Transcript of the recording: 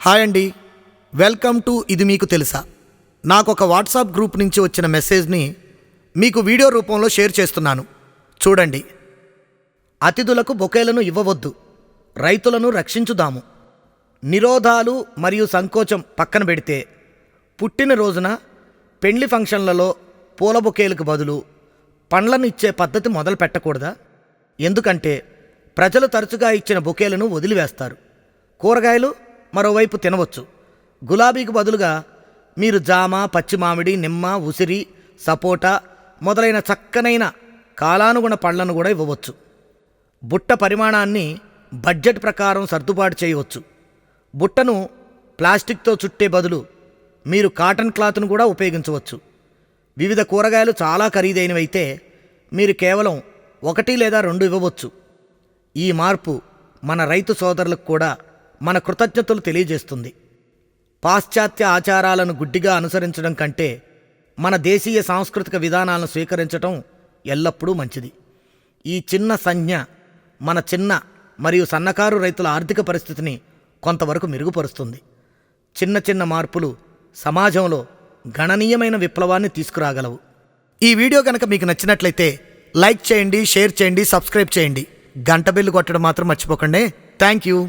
Hi అండి. Welcome to ఇది మీకు తెలుసా? నాకు ఒక వాట్సాప్ గ్రూప్ నుంచి వచ్చిన మెసేజ్ని మీకు వీడియో రూపంలో షేర్ చేస్తున్నాను. చూడండి. అతిథులకు బొకేలను ఇవ్వవద్దు. రైతులను రక్షించుదాము. నిరోధాలు మరియు సంకోచం పక్కన పెడితే పుట్టినరోజున పెండ్లి ఫంక్షన్లలో పూల బొకేలకు బదులు పండ్లను ఇచ్చే పద్ధతి మొదలు పెట్టకూడదా? ఎందుకంటే ప్రజలు తరచుగా ఇచ్చిన బొకేలను వదిలివేస్తారు. కూరగాయలు మరోవైపు తినవచ్చు. గులాబీకి బదులుగా మీరు జామ పచ్చి మామిడి నిమ్మ ఉసిరి సపోటా మొదలైన చక్కనైన కాలానుగుణ పళ్ళను కూడా ఇవ్వవచ్చు. బుట్ట పరిమాణాన్ని బడ్జెట్ ప్రకారం సర్దుబాటు చేయవచ్చు. బుట్టను ప్లాస్టిక్తో చుట్టే బదులు మీరు కాటన్ క్లాత్ను కూడా ఉపయోగించవచ్చు. వివిధ కూరగాయలు చాలా ఖరీదైనవైతే మీరు కేవలం ఒకటి లేదా రెండు ఇవ్వవచ్చు. ఈ మార్పు మన రైతు సోదరులకు కూడా మన కృతజ్ఞతలు తెలియజేస్తుంది. పాశ్చాత్య ఆచారాలను గుడ్డిగా అనుసరించడం కంటే మన దేశీయ సాంస్కృతిక విధానాలను స్వీకరించటం ఎల్లప్పుడూ మంచిది. ఈ చిన్న సంజ్ఞ మన చిన్న మరియు సన్నకారు రైతుల ఆర్థిక పరిస్థితిని కొంతవరకు మెరుగుపరుస్తుంది. చిన్న చిన్న మార్పులు సమాజంలో గణనీయమైన విప్లవాన్ని తీసుకురాగలవు. ఈ వీడియో కనుక మీకు నచ్చినట్లయితే లైక్ చేయండి షేర్ చేయండి సబ్స్క్రైబ్ చేయండి. గంట బిల్లు కొట్టడం మాత్రం మర్చిపోకండి. Thank you.